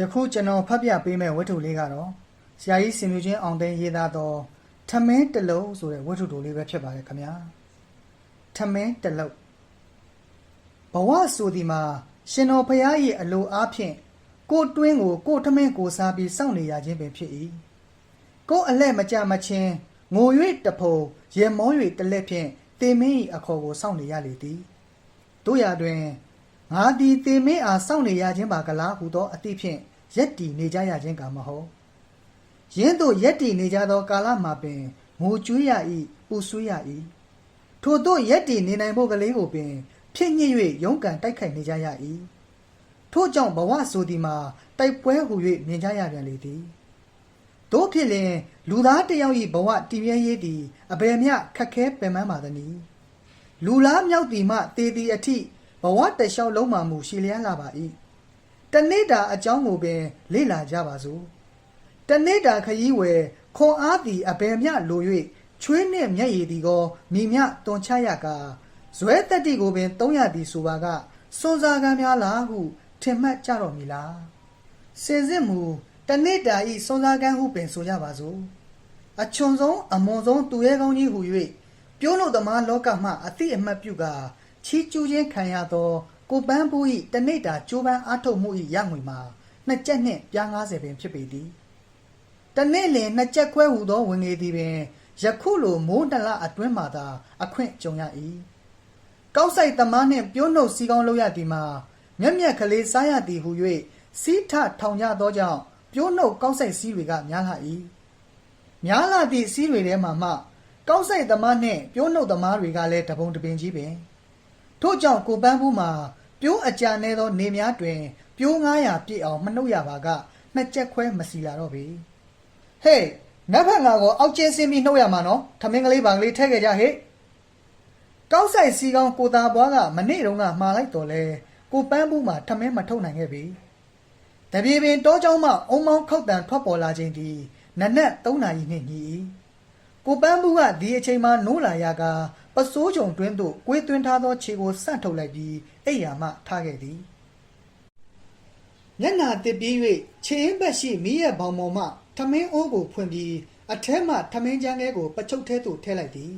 ယခုကျွန်တော်ဖတ်ပြပေးမယ့်ဝတ္ထုလေးကတော့ဆရာကြီးစင်မြူချင်းအောင်သိန်းရေးသားသောထမင်းတစ်လုံးဆိုတဲ့ဝတ္ထုတိုလေးပဲဖြစ်ပါတယ်ခင်ဗျာထမင်းတစ်လုံးဘဝဆိုဒီမှာရှင်တော်ဖရာ၏အလိုအားဖြင့်ကိုယ်တွင်းကိုကိုယ်ထမင်းကိုစားပြီးစောင့်နေရခြင်းပင်ဖြစ်၏ကိုယ်အလဲ့မကြမချင်းငို၍တဖုံရေမော၍တလက်ဖြင့်တေမင်း၏အခေါ်ကိုစောင့်နေရလေသည်တို့ရာတွင် ငါသည်တေမင်းအားစောင့်နေရခြင်းပါကလားဟူသောအသည့်ဖြင့်ရက်တည်နေကြရခြင်းကမဟုတ်ယင်းတို့ရက်တည်နေကြသောကာလမှာပင်ငိုကြွေးရ၏ပူဆွေးရ၏ထို့သောရက်တည်နေနိုင်ဖို့ကလေးကိုပင်ဖြစ်ညစ်၍ရုန်းကန်တိုက်ခိုက်နေကြရ၏ထို့ကြောင့်ဘဝဆိုသည်မှာတိုက်ပွဲဟူ၍မြင်ကြရပြန်လေသည်တို့ဖြစ်လင်လူသားတစ်ယောက်၏ဘဝတည်မြဲရေးသည်အဘယ်မျှခက်ခဲပင်ပန်းပါသနည်းလူလားမြောက်သည်မှတေသည်အထိ ဘဝတလျှောက်လုံးမှမူရှိလျားလာပါ၏တနေ့တာအကြောင်းကိုပင် လေ့လာကြပါစို့တနေ့တာခရီးဝယ်ခွန်အားသည်အဘယ်မျှလို၍ချွေးနှင့်မျက်ရည်သည်ကိုမိမျှတွန်ချရကာဇွဲတက်တီကိုပင်သုံးရသည်ဆိုပါကစွန်စားကမ်းများလားဟုထင်မှတ်ကြတော့မည်လားစင်စစ်မူတနေ့တာဤစွန်စားကမ်းဟုပင်ဆိုကြပါစို့အချွန်ဆုံးအမွန်ဆုံးသူရဲကောင်းကြီးဟု၍ပြိုးလို့သမားလောကမှအတိအမှတ်ပြုကာ ချီးကျူးခြင်းခံရသောကိုပန်းဘူး၏တနေ့တာကြိုးပမ်းအားထုတ်မှု၏ရငွေမှာနှစ်ကျက်နှင့်ပြား90ပင်ဖြစ်ပေသည်တနေ့လင်နှစ်ကျက်ခွဲဟူသောဝင်ငယ်သည်ပင်ယခုလိုမိုးတလအတွင်းမှသာ အခွင့်ကြုံရ၏ကောက်ဆိုင်သမားနှင့်ပြိုးနှုတ်စီကောင်းလုပ်ရသည်မှာမျက်မျက်ကလေးစားရသည်ဟု၍စီးထထောင်ကြသောကြောင့်ပြိုးနှုတ်ကောက်ဆိုင်စည်းတွေကများလာ၏များလာသည့်စည်းတွေထဲမှမှ ကောက်ဆိုင်သမားနှင့်ပြိုးနှုတ်သမားတွေကလည်းတပုံတပင်ကြီးပင် ထို့ကြောင့်ကိုပန်းဘူးမှာပြိုးအကြံနေသောနေများတွင် ပြိုး900ပြည့်အောင်မနှုတ်ရပါကနှစ်ချက်ခွဲမစီလာတော့ပြီဟေးနတ်ဖက်ငါကိုအောက်ကျင်းစင်းပြီးနှုတ်ရမှာနော်ထမင်းကလေးဗန်ကလေးထည့်ခဲ့ကြဟေ့ကောက်ဆိုင်စီကောင်းကိုသားဘွားကမနေ့တုန်းကမှားလိုက်တော်လဲကိုပန်းဘူးမှာထမင်းမထုတ်နိုင်ခဲ့ပြီတပြေပင်တောเจ้าမှအုံမောင်းခောက်တန်ထွက်ပေါ်လာခြင်းဒီနနက်3နာရီနှင့်ညီ၏ကိုပန်းဘူးကဒီအချိန်မှာနိုးလာရက ပစိုးချုံတွင်းသို့ကွေးသွင်းထားသောခြေကိုဆန့်ထုတ်လိုက်ပြီးအိယာမှထားခဲ့သည်မျက်နာတစ်ပြေး၍ခြေအင်းဘက်ရှိမိရဲ့ဘောင်ပေါ်မှထမင်းအိုးကိုဖွင့်ပြီးအထဲမှထမင်းချမ်းလေးကိုပချုပ်ထဲသို့ထည့်လိုက်သည်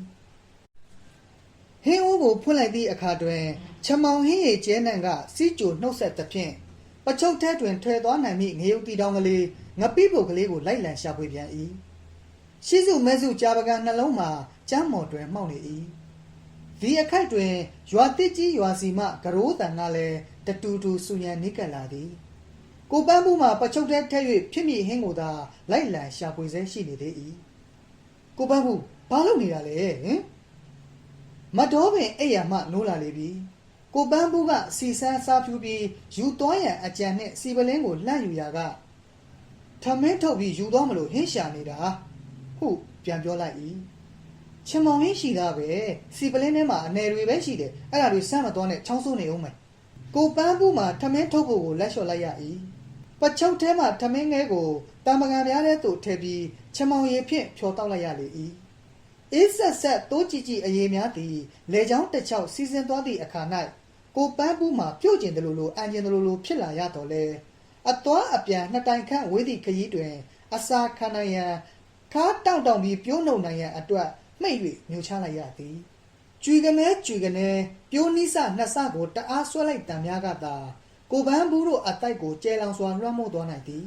ဟင်းအိုးကိုဖွင့်လိုက်သည့်အခါတွင်ချမောင်ဟင်းရည်ကျဲနံကစီးကြိုနှုတ်ဆက်သဖြင့်ပချုပ်ထဲတွင်ထွယ်သွားနိုင်မိငရုတ်တီတောင်ကလေးငပိပုတ်ကလေးကိုလိုက်လံရှာဖွေပြန်၏ရှိစုမဲစုကြာပကံနှလုံးမှာကျမ်းမော်တွင်မှောက်နေ၏ ဒီအခိုက်တွင်ရွာတစ်ကြီးရွာစီမှကရိုးတန်ကလည်းတတူတူဆူညံနိကပ်လာသည်ကိုပန်းဘူးမှာပချုပ်ထဲထည့်၍ဖြစ်မိဟင်းကိုသာလိုက်လံရှာဖွေဆဲရှိနေသေး၏ကိုပန်းဘူးဘာလုပ်နေတာလဲဟင်မတော်ပင်အဲ့ရမှနိုးလာလေပြီကိုပန်းဘူးကစီဆန်းစားဖြူပြီးယူသွားရန်အကြံနှင့်စီပလင်းကိုလှန့်ယူရာကထမင်းထုတ်ပြီးယူသွားမလို့ဟင်းရှာနေတာဟုပြန်ပြောလိုက်၏ ချင်မောင်ဟင်းရှိတာပဲစီပလင်းထဲမှာအနယ်တွေပဲရှိတယ်အဲ့ဒါတွေစမ်းမသွားနဲ့ချောင်းဆိုးနေအောင်မယ်ကိုပန်းဘူးမှာထမင်းထုတ်ဖို့ကိုလက်လျှော့လိုက်ရ၏ပချုပ်ထဲမှာထမင်းငဲကိုတာမကန်ပြားထဲသို့ထည့်ပြီးချင်မောင်ရည်ဖြင့်ဖြောတောက်လိုက်ရလေ၏အေးဆက်ဆက်တိုးကြည့်ကြည့်အေးများသည်လေချောင်းတစ်ချောက်စီစဉ်သွားသည့်အခါ၌ကိုပန်းဘူးမှာပြုတ်ကျင်တယ်လို့လို့အန်ကျင်တယ်လို့လို့ဖြစ်လာရတော့လေအသွားအပြန်နှစ်တိုင်ခန့်ဝေးသည့်ခရီးတွင် အစာခံနိုင်ရန်ခါတောင့်တောင့်ပြီးပြုံးနှုံနိုင်ရန်အတွက် မှိတ်၍မြူချလိုက်ရသည်ကျွေကနေကျွေကနေပြိုးနိစနှစ်ဆကိုတအားဆွဲလိုက်တံများကသာကိုပန်းဘူးတို့အတိုက်ကိုကျဲလောင်စွာလွှမ်းမိုးသွားနိုင်သည်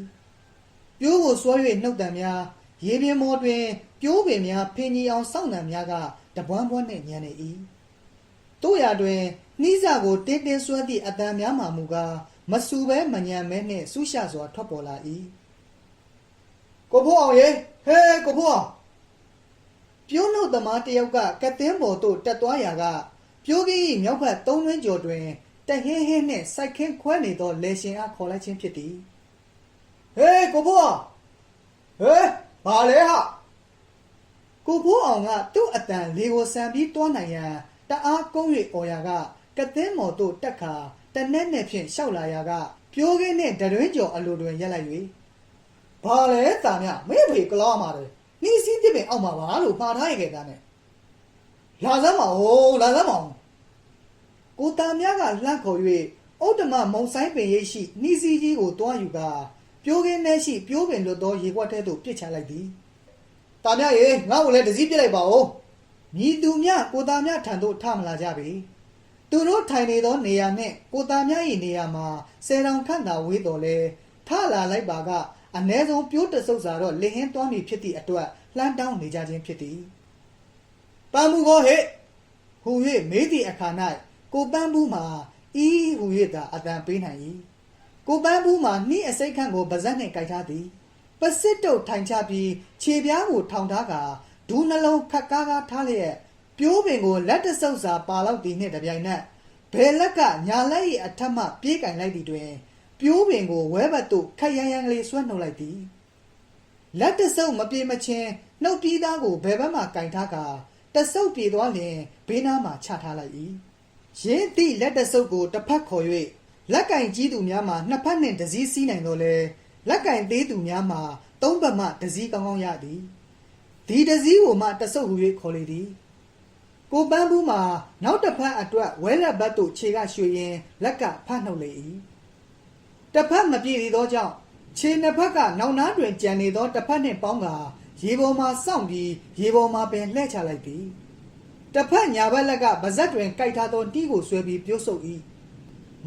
ပြိုးကိုဆွဲ၍နှုတ်တံများရေပြင်မော်တွင်ပြိုးပင်များဖင်ကြီးအောင်စောင့်တံများကတပွန်းပွန်းနှင့်ညံနေ၏တို့ရတွင်နှီးစာကိုတင်းတင်းဆွဲသည့်အတန်များမှမူကားမဆူပဲမညံမဲနှင့်ဆူရှစွာထွက်ပေါ်လာ၏ကိုဖိုးအောင်ရေဟဲကိုဖိုးအောင် ပြိုးနှုတ်သမားတယောက်ကကသင်းပေါ်သို့တက်သွားရာက ပြိုးကြီးမြောက်ဘက်သုံးတွင်းကျော်တွင်တဟင်းဟင်းနှင့်စိုက်ခင်းခွဲနေသောလေရှင်အားခေါ်လိုက်ခြင်းဖြစ်သည်ဟေးကိုဖိုးအောင်ဟေးဘာလဲဟာကိုဖိုးအောင်ကသူ့အတန်လေကိုဆန်ပြီးတွားနိုင်ရန်တအားကုန်း၍អော်ရာကကသင်းမော်သို့တက်ခါတနက်နဲ့ဖြင့်ရှောက်လာရာကပြိုးခင်းနှင့်တရွင်းကျော်အလိုတွင်ရက်လိုက်၍ဘာလဲတာမြမေ့ဖေကလားမှာတယ် နီးစည်းတစ်ပင်အောက်မှာပါလို့မှားထားရခဲ့တာနဲ့လာစမ်းပါဦးလာစမ်းပါဦးကိုတာမြကလှန့်ခေါ်၍ဩတ္တမမုံဆိုင်ပင်ရိပ်ရှိနှီးစည်းကြီးကိုတွားယူကာပြိုးကင်းထဲရှိပြိုးပင်လွတ်သောရေကွက်ထဲသို့ပစ်ချလိုက်သည်။တာမြရေငါ့ကိုလည်းတစည်းပြစ်လိုက်ပါဦး။မြည်သူမြကိုတာမြထံသို့ထမလာကြပေ။သူတို့ထိုင်နေသောနေရာနှင့်ကိုတာမြ၏နေရာမှာဆယ်တောင်ခန့်သာဝေးတော်လဲထလာလိုက်ပါက အ ਨੇ ဆုံးပြိုးတဆုပ်စာတော့လင်ဟင်းသွားမည်ဖြစ်သည့်အတွက်လှမ်းတောင်းနေကြခြင်းဖြစ်သည်။ပန်းမှုကောဟဲ့ဟူ၍မေးသည့်အခါ၌ကိုပန်းဘူးမှာဤဟူ၍သာအတန်ပေးနိုင်၏ကိုပန်းဘူးမှာနှိအစိတ်ခန့်ကိုပါဇက်နှင့်ကြိုက်ထားသည်ပစစ်တုတ်ထိုင်ချပြီးခြေပြားကိုထောင်ထားကာဒူးနှလုံးခက်ကားကားထားလျက်ပြိုးပင်ကိုလက်တဆုပ်စာပါလောက်သည်နှင့်တပြိုင်နက်ဘယ်လက်ကညာလက်၏အထက်မှပြေးကင်လိုက်သည်တွင် ပြိုးပင်ကိုဝဲဘက်သို့ခက်ရန်ရန်ကလေးဆွဲနှုတ်လိုက်သည်လက်တဆုပ်မပြေမချင်းနှုတ်ပြီးသားကိုဘယ်ဘက်မှကင်ထားကာတဆုပ်ပြေသွားလျင်ဘေးနားမှချထားလိုက်၏ရင်းသည့်လက်တဆုပ်ကိုတစ်ဖက်ခေါ်၍လက်ကင်ကြီးသူများမှနှစ်ဖက်နှင့်တစည်းစီးနိုင်တော့လေလက်ကင်သေးသူများမှသုံးဘက်မှတစည်းကောင်းကောင်းရသည်ဒီတစည်းကိုမှတဆုပ်ဟူ၍ခေါ်လေသည်ကိုပန်းဘူးမှာနောက်တစ်ဖက်အတွက်ဝဲလက်ဘက်သို့ခြေကရွှေရင်လက်ကဖတ်နှုတ်လေ၏ တစ်ဖက်မပြည့်သေးသောကြောင့်ခြေနှစ်ဖက်ကနောင်နာတွင်ကြံနေသောတစ်ဖက်နှင့်ပေါင်းကာရေပေါ်မှစောင့်ပြီးရေပေါ်မှပင်လှည့်ချလိုက်သည်တစ်ဖက်ညာဘက်လက်ကဗဇက်တွင်ကြိုက်ထားသောတီးကိုဆွဲပြီးပြုတ်ဆုပ်၏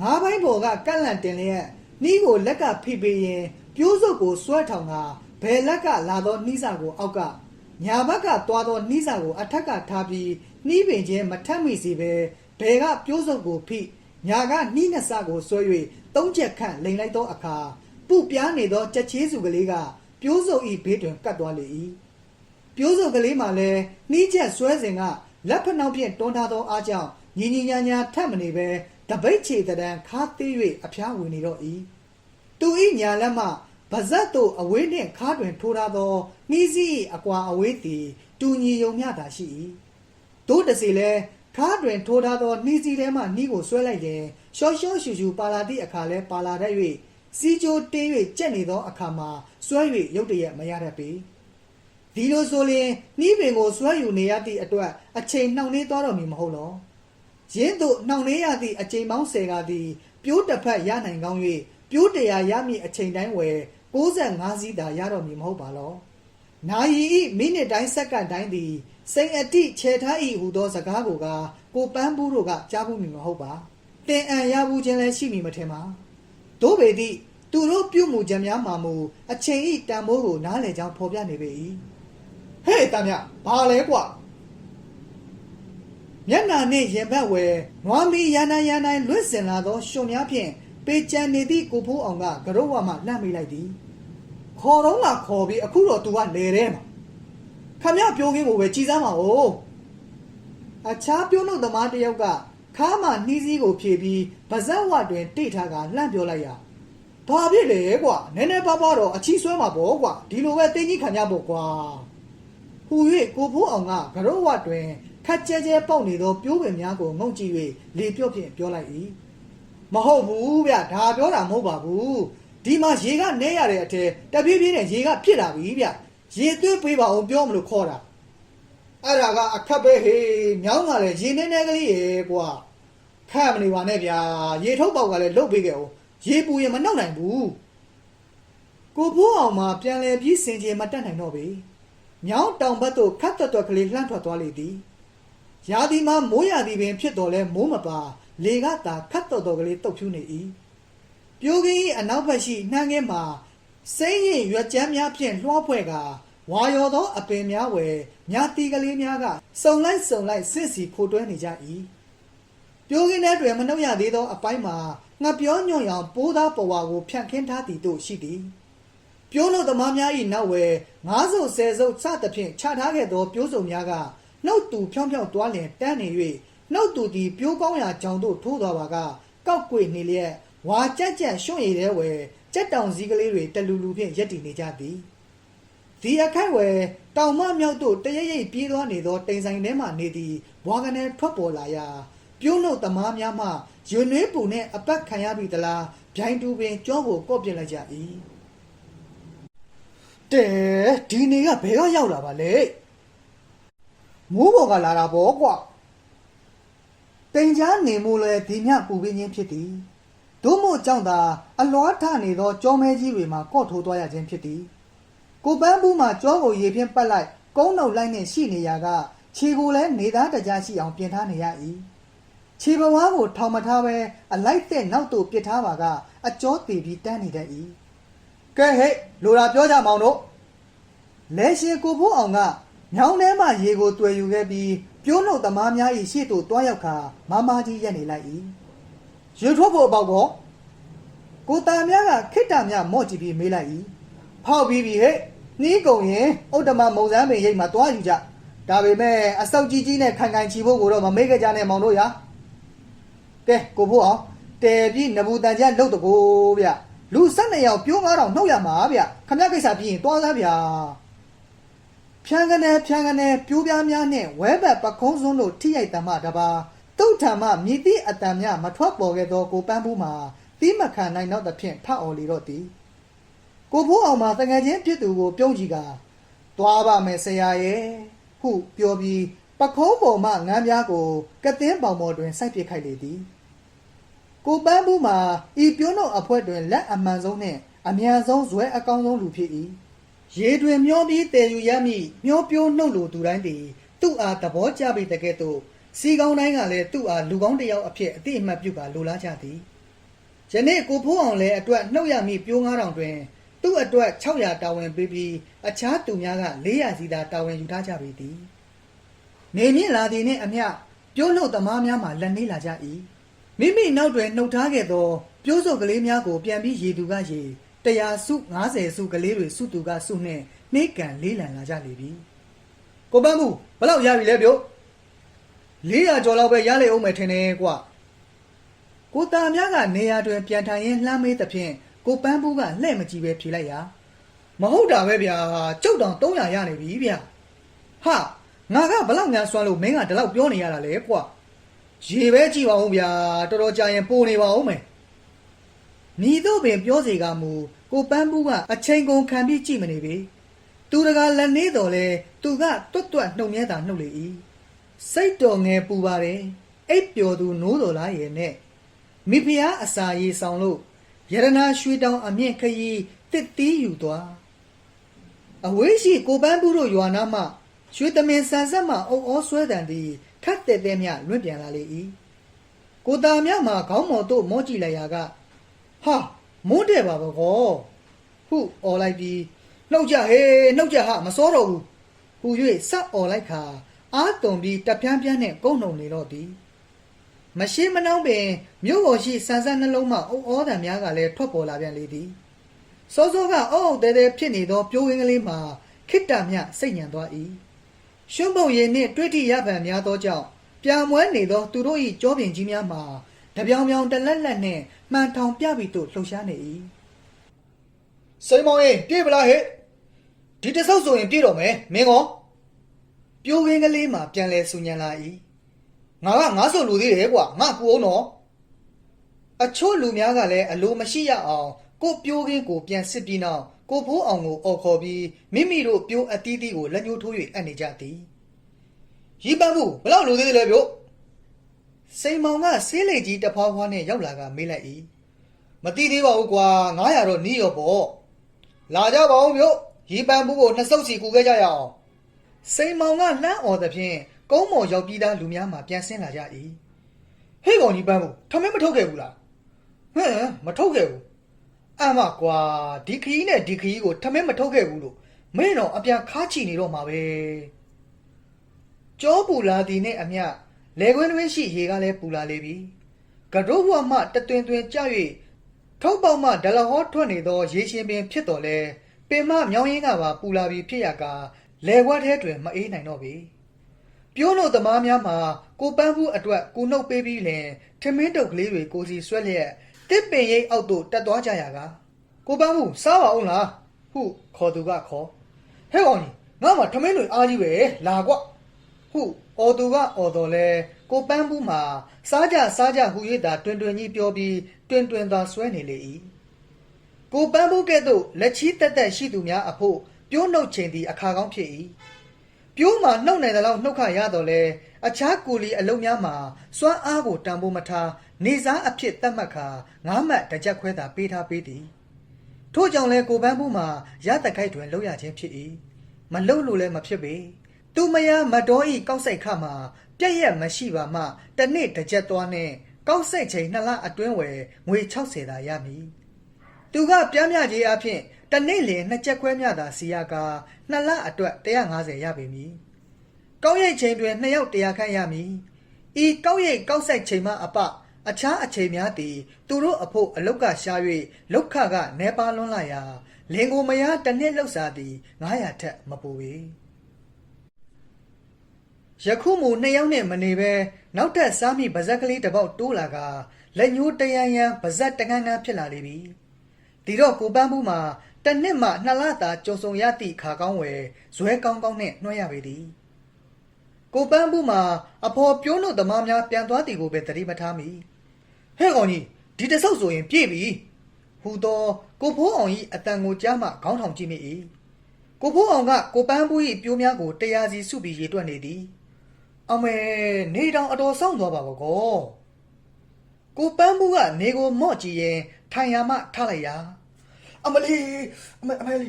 ငါးပိုင်းပေါ်ကကန့်လန့်တင်လျက်နှီးကိုလက်ကဖိပေးရင်ပြိုးစုပ်ကိုဆွဲထောင်ကာဘယ်လက်ကလာသောနှီးစာကိုအောက်ကညာဘက်ကသွားသောနှီးစာကိုအထက်ကထားပြီးနှီးပင်ချင်းမထက်မိစေပဲဘယ်ကပြိုးစုပ်ကိုဖိ ညာကနှီးနှစ်စကိုဆွဲ၍သုံးချက်ခန့်လိန်လိုက်သောအခါပုပြားနေသောကြက်ချေးစုကလေးကပြိုးစုပ်ဤဘေးတွင်ကတ်သွားလေ၏ပြိုးစုပ်ကလေးမှလည်းနှီးချက်ဆွဲစဉ်ကလက်ဖက်နှောက်ဖြင့်တွန်းထားသောအားကြောင့်ညီညီညာညာထက်မနေပဲတပိတ်ချေတံခါသေး၍အဖျားဝင်နေတော့၏သူဤညာလက်မှဗဇက်တို့အဝေးနှင့်ခါတွင်ထိုးထားသောနှီးစည်း၏အကွာအဝေးသည် တူညီယုံမျှသာရှိ၏တို့တစီလဲ ခါတွင်ထိုးထားသောနှီးစည်းထဲမှနှီးကိုဆွဲလိုက်ရင်ရှော့ရှော့ရှူရှူပါလာသည့်အခါလဲပါလာတတ်၍စီကြိုတင်း၍ကြက်နေသောအခါမှာဆွဲ၍ရုတ်တရက်မရတတ်ပေဒီလိုဆိုရင်နှီးပင်ကိုဆွဲယူနေရသည့်အတွက်အချိန်နှောင့်နှေးသွားတော်မူမဟုတ်လောရင်းတို့နှောင့်နှေးရသည့်အချိန်ပေါင်း10ကသည်ပြိုးတစ်ဖက်ရနိုင်ကောင်း၍ပြိုးတရားရမည့်အချိန်တိုင်းဝယ်65စီးသာရတော်မူမဟုတ်ပါလောနာယီဤမိနစ်တိုင်းစက္ကန့်တိုင်းသည် စိန်အတိခြေထားဤဟူသောစကားကိုကကိုပန်းဘူးတို့ကကြားဘူးမည်မဟုတ်ပါတင်အံရဘူးခြင်းလည်းရှိမည်မထင်ပါတို့ပေသည့်သူတို့ပြုမှုကြံများမှာမူအချိန်ဤတန်ဖိုးကိုနားလည်ကြောင်းဖော်ပြနေပေ၏ဟဲ့တမ်းမြဘာလဲကွာမျက်နာနှင့်ရင်ဘတ်ဝဲနွားမီရန်နိုင်ရန်နိုင်လွတ်စင်လာသောရှင်များဖြင့်ပေကြံနေသည့်ကိုဖိုးအောင်ကကရုတ်ဝမှလှမ်းမိလိုက်သည်ခေါ်တော့လာခေါ်ပြီးအခုတော့ तू ကလေထဲမှာ ခမရပြောခင်းကိုပဲကြည်စမ်းပါဦးအခြားပြုံးလို့သမားတစ်ယောက်ကခါမှနှီးစည်းကိုဖြေပြီးဗဇက်ဝတွင်တိတ်ထားကလှမ်းပြောလိုက်ရဘာဖြစ်လဲကွာနည်းနည်းပါးပါးတော့အချီဆွဲမှာပေါ့ကွာဒီလိုပဲတင်းကြီးခံကြပေါ့ကွာဟူ၍ကိုဖိုးအောင်ကကရုတ်ဝတွင်ခက်ကြဲကြဲပေါက်နေသောပြိုးပင်များကိုငုံကြည့်၍လေပြော့ဖြင့်ပြောလိုက်၏မဟုတ်ဘူးဗျဒါပြောတာမဟုတ်ပါဘူးဒီမှာရေကနေရတဲ့အထက်တပြေးပြေးနဲ့ရေကပြစ်လာပြီဗျ ရေသွေးပေးပါအောင်ပြောမလို့ခေါ်တာအဲ့ဒါကအခက်ပဲဟေးမြောင်းကလည်းရေနေနေကလေးရေကွာခက်မနေပါနဲ့ဗျာရေထုတ်ပေါက်ကလည်းလုတ်ပေးခဲ့အောင်ရေပူရင်မနှောက်နိုင်ဘူးကိုဖိုးအောင်မှာပြန်လဲပြီးစင်ကြယ်မတက်နိုင်တော့ပေမြောင်းတောင်ဘက်သို့ခတ်တွတ်တွတ်ကလေးလှမ်းထွက်သွားလေသည်ရာသီမှာမိုးရာသီပင်ဖြစ်တော်လဲမိုးမပါလေကသာခတ်တော်တော်ကလေးတုတ်ဖြူနေ၏ပြိုးကင်း၏အနောက်ဘက်ရှိနှမ်းငယ်မှာ စိမ့်ရင်ရွက်ကြမ်းများဖြင့်လွှားဖွဲ့ကာဝါရော်သောအပင်များဝယ်မြာတီကလေးများကစုံလိုက်စုံလိုက်စစ်စီခိုတွဲနေကြ၏ပြိုးကင်းတဲ့တွင်မနှုတ်ရသေးသောအပိုင်းမှာငှက်ပြောညွန့်ရောင်ပိုးသားပေါ်ဝါကိုဖြန့်ခင်းထားသည်တို့ရှိသည်ပြိုးလို့သမားများ၏နောက်ဝယ်ငါးစုပ်ဆယ်စုပ်စသဖြင့်ခြားထားခဲ့သောပြိုးစုံများကနှုတ်တူဖြောင်းဖြောင်းတွားလျင်တန်းနေ၍နှုတ်တူသည်ပြိုးကောင်းရာကြောင်သို့ထိုးသွားပါကကောက်ကွေနေလျက်ဝါကြက်ကြက်ရွှွန့်ရည်တဲ့ဝယ် ကြက်တောင်စည်းကလေးတွေတလူလူဖြင့်ရက်တည်နေကြသည်ဒီအခိုက်ဝယ်တောင်မမြောက်တို့တရရိပ်ပြေးသွားနေသောတိမ်ဆိုင်ထဲမှနေသည်ဘွားကနေထွက်ပေါ်လာရာပြုံးလို့သမားများမှရွနှွေးပူနဲ့အပတ်ခံရပြီသလားဗျိုင်းတူပင်ကြောကိုကော့ပြစ်လိုက်ကြ၏တဲဒီနေကဘယ်ကရောက်လာပါလဲမိုးပေါ်ကလာတာပေါ့ကွာတိမ်ကြားနေမို့လဲဒီမြပူပင်းချင်းဖြစ်သည် ဒဒုမို့ကြောင့်သာအလွားထနေသောကြောမဲကြီးတွေမှာကော့ထိုးသွားရခြင်းဖြစ်သည်ကိုပန်းဘူးမှာကြောကိုရေဖြင့်ပတ်လိုက်ကုန်းနှုတ်လိုက်နှင့်ရှိနေရာကခြေကိုလည်းနေသားတကြားရှိအောင်ပြင်ထားနေရ၏ခြေပဝါးကိုထောင်မထားဘဲအလိုက်တဲ့နောက်သို့ပစ်ထားပါကအကျော်တည်ပြီးတန်းနေတတ်၏ကဲဟဲ့လိုတာပြောကြမောင်တို့လဲရှင်ကိုဖိုးအောင်ကမြောင်းထဲမှရေကိုတွေ့ယူခဲ့ပြီးပြိုးနှုတ်သမားများ၏ရှေ့သို့တွားရောက်ခါမမကြီးရက်နေလိုက်၏ ရေထွက်ဖို့အပေါက်ကောကိုတာမြကခိတ္တမြမော့ကြည့်ပြီးမေးလိုက်၏ဖောက်ပြီးပြီဟဲ့နှီးကုံရင်ဥဒ္ဓမမုံစမ်းပင်ရိတ်မှာတွားယူကြဒါပေမဲ့အစောက်ကြီးကြီးနဲ့ခိုင်ခိုင်ချီဖို့ကိုတော့မမေ့ကြကြနဲ့မောင်တို့ရာကဲကိုဖို့အောင်တဲပြီးနဘူးတန်ကြလှုပ်တကိုဗျလူ၁၂ယောက်ပြိုး9000နှုတ်ရမှာဗျခမရကိစ္စပြီးရင်တွားစားဗျာဖြန်းကနေဖြန်းကနေပြိုးပြားများနဲ့ဝဲဘက်ပကုံးစွန်းတို့ထိရိုက်တမတပါ တုတ်ထံမှမြည်သည့်အတန်များမထွက်ပေါ်ခဲ့သောကိုပန်းဘူးမှာသီးမခံနိုင်တော့သဖြင့်ထအော်လီတော့သည်ကိုဖိုးအောင်မှာတငယ်ချင်းဖြစ်သူကိုပြုံးကြည့်ကသွားပါမယ်ဆရာရဲ့ဟုပြောပြီးပခုံးပေါ်မှငန်းပြားကိုကသင်းပေါင်ပေါ်တွင်စိုက်ပစ်ခိုက်လေသည်ကိုပန်းဘူးမှာဤပြုံးတို့အဖွဲတွင်လက်အမှန်ဆုံးနှင့်အမြန်ဆုံးဇွဲအကောင်းဆုံးလူဖြစ်၏ရေတွင်မျောပြီးတည်ယူရမည့်မျောပြိုးနှုတ်လိုသူတိုင်းသည်သူ့အားသဘောကျပြီးတကဲ့သို့ စီကောင်းတိုင်းကလည်းသူ့အားလူကောင်းတစ်ယောက်အဖြစ်အတိအမှတ်ပြုကာလိုလားကြသည်ယနေ့ကိုဖိုးအောင်လည်းအတွက်နှုတ်ရမည့်ပြိုး9000တွင် သူ့အတွက်600တာဝန်ပေးပြီးအခြားသူများက400စီသာတာဝန်ယူထားကြပေသည်နေမြင့်လာသည်နှင့်အမျှပြိုးလို့သမားများမှလက်နေလာကြ၏မိမိနောက်တွင်နှုတ်ထားခဲ့သော ပြိုးစုပ်ကလေးများကိုပြန်ပြီးရေသူကရေ100စု90စုကလေးတွေစုသူကစုနှင့်နှိကံလေးလံလာကြလေပြီကိုပန်းမှုဘယ်လောက်ရပြီလဲပြိုး 400ကျော်လောက်ပဲရလေအောင်မယ်ထင်တယ်ကွာကိုတာများကနေရာတွင်ပြန်ထိုင်ရင်းလှမ်းမေးသဖြင့်ကိုပန်းဘူးကလှဲ့မကြည့်ပဲဖြေလိုက်ရာမဟုတ်တာပဲဗျာကျုပ်တောင်300ရနေပြီဗျာဟာငါကဘလောက်များစွမ်းလို့မင်းကဒီလောက်ပြောနေရတာလေကွာရေပဲကြည့်ပါဦးဗျာတော်တော်ကြာရင်ပိုနေပါဦးမယ်မိတို့ပင်ပြောစီကမူကိုပန်းဘူးကအချိန်ကုန်ခံပြီးကြည့်မနေပြီသူတကာလက်နေတော်လဲသူကတွတ်တွတ်နှုတ်မြဲတာနှုတ်လေ၏ စိတ်တော်ငယ်ပူပါတယ်အိပ်ပျော်သူနိုးတော်လားရဲ့နဲ့မိဖုရားအစာရေးဆောင်လို့ယရနာရွှေတောင်အမြင့်ခရီးတစ်တီးယူသွားအဝေးရှိကိုပန်းဘူးတို့ရွာနာမှရွှေသမင်ဆန်ဆက်မှအုပ်အောဆွဲတံသည်ခတ်တဲ့တဲ့မြလွင့်ပြန်လာလေ၏ကိုတာမြမှခေါင်းမော်တို့မောကြည့်လိုက်ရာကဟာမိုးတဲ့ပါဘောကောဟုអော်လိုက်ပြီးနှုတ်ကြဟေးနှုတ်ကြဟာမစောတော့ဘူးဟူ၍ဆက်អော်လိုက်ခါ အာတုံပြီးတပြန်းပြန်းနဲ့ကုန်းနှုံနေတော့သည်မရှိမနှောင်းပင်မြို့ပေါ်ရှိဆန်ဆန်နှလုံးမှအုပ်ဩတံများကလည်းထွက်ပေါ်လာပြန်လေသည်စောစောကအုပ်အုပ်တဲတဲဖြစ်နေသောပြိုးဝင်းကလေးမှာခိတ္တမြစိတ်ညံသွား၏ရွှံပုံရည်နှင့်တွေ့ထိရပံများသောကြောင့်ပြာမွဲနေသောသူတို့၏ကြောပြင်ကြီးများမှာတပြောင်ပြောင်တလက်လက်နှင့်မှန်ထောင်ပြပြီးသို့လှုပ်ရှားနေ၏စိန်မောင်ရင်ပြေးပလားဟဲ့ဒီတဆုပ်ဆိုရင်ပြေးတော့မယ်မင်းကော ပြိုးဝင်းကလေးမှာပြန်လဲဆူညံလာ၏ငါကငါဆိုလူသေးတယ်ကွာငါကူအောင်တော့အချို့လူများကလည်းအလိုမရှိရအောင်ကိုပြိုးကင်းကိုပြန်စစ်ပြီးနောက်ကိုဖိုးအောင်ကိုអော်ခေါ်ပြီးမိမိတို့ပြိုးအသီးသီးကိုလက်ညှိုးထိုး၍အပ်နေကြသည်ရီပန်းဘူးဘလောက်လူသေးတယ်လဲပြို့စိန်မောင်ကဆေးလိတ်ကြီးတစ်ဖွားဖွားနဲ့ရောက်လာကမေးလိုက်၏မတိသေးပါဘူးကွာ900တော့နီးရောပေါ့လာကြပါဦးပြို့ရီပန်းဘူးကိုနှစ်စုပ်စီကူခဲ့ကြရအောင် စိန်မောင်ကလှမ်းអော်သဖြင့်ကုန်းမော်ရောက်ပြီးသားလူများမှပြန်ဆင်းလာကြ၏ဟေးကောင်ကြီးပန်းဘူးထမင်းမထုတ်ခဲ့ဘူးလားဟမ်မထုတ်ခဲ့ဘူးအမကွာဒီခရီးနဲ့ဒီခရီးကိုထမင်းမထုတ်ခဲ့ဘူးလို့မင်းတော့အပြန်ခါချီနေတော့မှာပဲကြောပူလာသည်နဲ့အမျှလေခွင်းတွင်ရှိရေကလည်းပူလာလေပြီကရုဘွားမှတတွင်တွင်ကြ၍ထုတ်ပေါက်မှဒလဟောထွက်နေသော ရေရှင်ပင်ဖြစ်တော်လဲပင်မမြောင်းရင်းကပါပူလာပြီးဖြစ်ရကာ လေခွက်ထဲတွင်မအေးနိုင်တော့ပြီပြိုးလို့သမားများမှာကိုပန်းဘူးအတွက်ကိုနှုတ်ပေးပြီးလင်ထမင်းတုပ်ကလေးတွေကိုစီဆွဲလျက်တစ်ပင်ရိပ်အောက်သို့တက်သွားကြရကကိုပန်းဘူးစားပါအောင်လားဟုခေါ်သူကခေါ်ဟဲ့ကောင်ကြီးငါမှထမင်းတွေအားကြီးပဲလာကွဟုအော်သူကအော်တော်လဲကိုပန်းဘူးမှာစားကြစားကြဟူ၍သာတွင်တွင်ကြီးပြောပြီးတွင်တွင်သာဆွဲနေလေ၏ကိုပန်းဘူးကဲ့သို့လက်ချီးတက်တက်ရှိသူများအဖို့ ပြိုးနှုတ်ချိန်သည်အခါကောင်းဖြစ်၏ပြိုးမှာနှုတ်နိုင်သလောက်နှုတ်ခရတော့လဲအခြားကူလီအလုံးများမှာစွမ်းအားကိုတန်ဖိုးမထားနေစားအဖြစ်သတ်မှတ်ခါငါးမှတ်တစ်ချက်ခွဲသာပေးထားပေးသည်ထို့ကြောင့်လဲကိုပန်းမှုမှာရတခိုက်တွင်လောက်ရခြင်းဖြစ်၏မလုံလို့လည်းမဖြစ်ပေသူမယားမတော်ဤကောက်ဆိုင်ခမှာပြက်ရက်မရှိပါမှတစ်နေ့တစ်ချက်သွားနှင့်ကောက်ဆိုင်ချိန်နှစ်လအတွင်းဝယ်ငွေ60သာရမည်သူကပြမ်းမြကြီးအဖြစ် တစ်နေ့လင်နှစ်ချက်ခွဲမြသာစီရကာနှစ်လအတွက်150ရပေမည်။ကောက်ရိတ်ချိန်တွင်နှစ်ယောက်100ခန့်ရမည်။ဤကောက်ရိတ်ကောက်ဆိုင်ချိန်မှအပအခြားအချိန်များသည်သူတို့အဖို့အလုတ်ကရှား၍လောက်ခကနေပါလွန်းလာရာလင်ကိုမယားတစ်နှစ်လောက်စာသည်900ထက်မပိုပေ။ယခုမူနှစ်ယောက်နဲ့မနေပဲနောက်ထပ်စားမိပါဇက်ကလေးတစ်ပေါက်တိုးလာကလက်ညှိုးတရန်ရန်ပါဇက်တငန်းငန်းဖြစ်လာလိမ့်မည်။ဒီတော့ကိုပန်းမှုမှာ တစ်နှစ်မှနှစ်လသာကြုံဆုံရသည့်ခါကောင်းဝယ်ဇွဲကောင်းကောင်းနဲ့နှွှဲရပေသည်ကိုပန်းမှုမှာအဖော်ပြိုးတို့သမားများပြန်သွားသည်ကိုပဲသတိမထားမိဟဲ့ကောင်ကြီးဒီတစ်ဆုပ်ဆိုရင်ပြည့်ပြီဟူသောကိုဖိုးအောင်၏အတန်ကိုကြားမှခေါင်းထောင်ကြည့်မိ၏ကိုဖိုးအောင်ကကိုပန်းမှု၏ပြိုးများကိုတရားစီစုပြီးရေတွက်နေသည်အမေနေတောင်အတော်စောင့်သွားပါဘောကောကိုပန်းဘူးကနေကိုမော့ကြည့်ရင်ထိုင်ရမှထားလိုက်ရာ အမလီအမအမလီ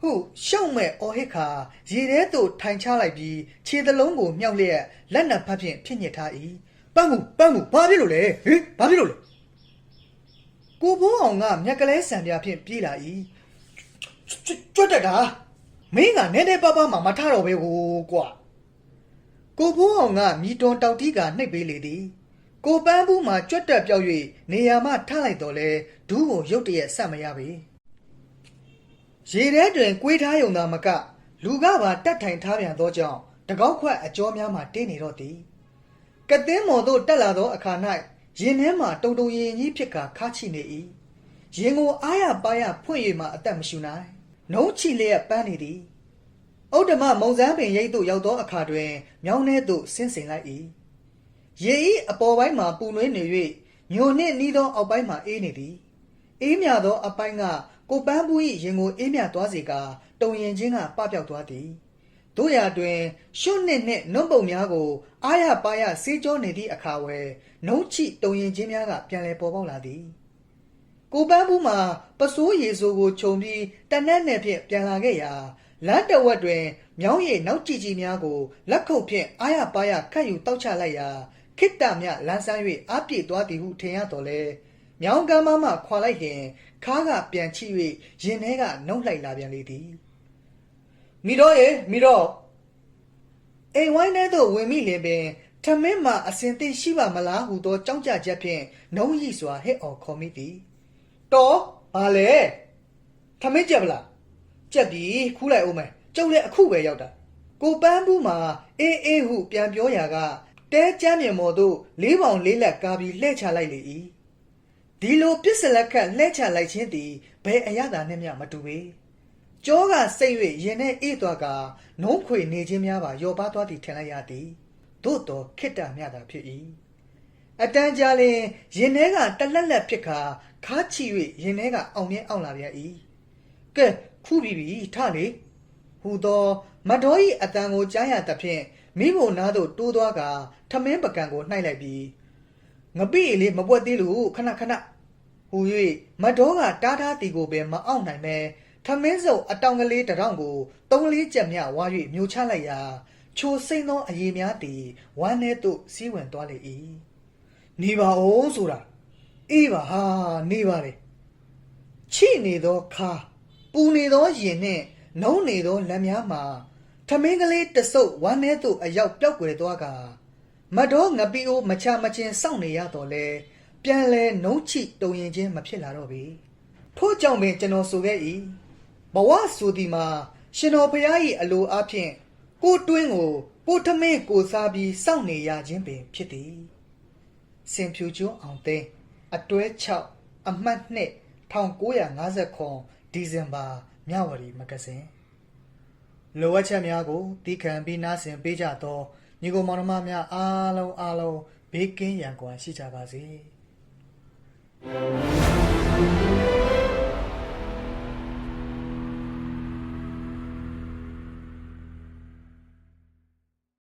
ဟုတ်ရှောက်မဲ့အော်ဟစ်ခါရေထဲသို့ထိုင်ချလိုက်ပြီးခြေသလုံးကိုမြောက်လျက်လက်နံဖတ်ဖြင့်ဖြစ်ညစ်ထား၏ပန်းဘူးပန်းဘူးဘာဖြစ်လို့လဲဟင်ဘာဖြစ်လို့လဲကိုဘိုးအောင်ကမျက်ကလေးဆံပြဖြင့်ပြေးလာ၏ကျွတ်ကျွတ်တက်တာမင်းကနဲနဲပါးပါးမှမထတော့ပဲဟိုကွာကိုဖိုးအောင်ကမြီတွန်တောက်တီးကနှိပ်ပေးလေသည်ကိုပန်းဘူးမှာကြွက်တက်ပြောက်၍နေရာမှထလိုက်တော့လဲ ဒူးကိုရုတ်တရက်ဆက်မရပေရေထဲတွင်ကွေးထားယုံသာမက လူကပါတက်ထိုင်ထားပြန်သောကြောင့်တကောက်ခွက်အကျော်များမှတင်းနေတော့သည်ကသင်းမော်သို့တက်လာသောအခါ၌ရင်ထဲမှတုံတုံရင်ရင်ကြီးဖြစ်ကာခါချိနေ၏ရင်ကိုအားရပါရဖွင့်၍မှအသက်မရှူနိုင်နှုံးချီလျက်ပန်းနေသည်ဥဒ္ဓမမုံစမ်းပင်ရိပ်သို့ရောက်သောအခါတွင်မြောင်းထဲသို့ဆင်းစိမ်လိုက်၏ရေဤအပေါ်ပိုင်းမှပူနွေးနေ၍ညိုနှင့်နီးသောအောက်ပိုင်းမှအေးနေသည် အေးမြသောအပိုင်းကကိုပန်းဘူး၏ရင်ကိုအေးမြသွားစေကာတုံရင်ချင်းကပပျောက်သွားသည်တို့ရာတွင်ရှွတ်နှင့်နှင့်နုံပုံများကိုအာရပါရစေးကြောနေသည့်အခါဝယ်နှုံးချိတုံရင်ချင်းများကပြန်လည်ပေါ်ပေါက်လာသည်ကိုပန်းဘူးမှာပစိုးရည်စိုးကိုခြုံပြီးတနက်နဲ့ဖြင့်ပြန်လာခဲ့ရာလမ်းတဝက်တွင်မြောင်းရည်နောက်ကြည့်ကြည့်များကိုလက်ခုပ်ဖြင့်အာရပါရခတ်ယူတောက်ချလိုက်ရာခိတ္တမြလန်းဆန်း၍အပြည့်သွားသည်ဟုထင်ရတော်လဲ မြောင်းကမ်းမမှခွာလိုက်ရင်ခါးကပြန်ချိ၍ရင်ထဲကနှုတ်လိုက်လာပြန်လေသည်မိတော့ရေမိတော့အိမ်ဝိုင်းထဲသို့ဝင်မိလင်ပင်ထမင်းမှာအစင်သိရှိပါမလားဟုသောကြောက်ကြချက်ဖြင့်နှုံးရိစွာဟဲ့အော်ခေါ်မိသည်တော်ဘာလဲထမင်းကြက်ပလားကြက်ပြီခူးလိုက်အောင်မယ်ကျုပ်လည်းအခုပဲရောက်တာကိုပန်းဘူးမှာအေးအေးဟုပြန်ပြောရာကတဲကျမ်းမြေမော်သို့လေးပေါင်လေးလက်ကားပြီးလှဲ့ချလိုက်လေ၏ ဒီလိုပစ္စလက်ခတ်လှဲ့ချလိုက်ခြင်းသည်ဘယ်အရသာနှင့်မျှမတူပေကြောကစိတ်၍ရင်ထဲအေးသွားကနှုံးခွေနေခြင်းများပါယောပါသွားသည်ထင်လိုက်ရသည်သို့တော်ခိတ္တမြတာဖြစ်၏အတန်းကြာလင်ရင်ထဲကတလက်လက်ဖြစ်ခါခါချီ၍ရင်ထဲကအောင်မြဲအောင်လာပြန်၏ကဲခုပြီပြီထလေဟူသောမတော်၏အတန်ကိုကြားရသဖြင့်မိဖို့နားသို့တိုးသွားကထမင်းပကံကိုနှိုက်လိုက်ပြီး ငပိလေးမပွက်သေးလို့ခဏခဏဟူ၍မတော်ကတားထားတီကိုပင်မအောင်နိုင်ပဲထမင်းစုပ်အတောင်ကလေးတစ်ထောင်ကိုသုံးလေးချက်မြဝါ၍မျိုးချလိုက်ရာချိုစိမ့်သောအရေများသည်ဝမ်းထဲသို့စီးဝင်သွားလေ၏နေပါဦးဆိုတာအေးပါဟာနေပါလေချိနေသောခါပူနေသောရင်နှင့်နှုံးနေသောလက်များမှာထမင်းကလေးတဆုပ်ဝမ်းထဲသို့အရောက်ပျောက်ကွယ်သွားက မတော်ငပိအိုးမချမချင်းစောင့်နေရတော့လဲပြန်လဲနှုံးချိတုံရင်ချင်းမဖြစ်လာတော့ပြီထို့ကြောင့်ပင်ကျွန်တော်ဆိုခဲ့၏ဘဝဆိုဒီမှာရှင်တော်ဖရာ၏အလိုအဖြင့်ကိုတွင်းကိုပိုထမင်းကိုစားပြီးစောင့်နေရခြင်းပင်ဖြစ်သည်စင်ဖြူကျွန်းအောင်သိန်းအတွဲ6အမှတ်2 1959ဒီဇင်ဘာမြဝတီမဂ္ဂဇင်းလိုအပ်ချက်များကိုတီးခံပြီးနားဆင်ပေးကြသော ညီကိုမောင်နှမများအားလုံးအားလုံးဘေးကင်းရန်ကွာရှိကြပါစေ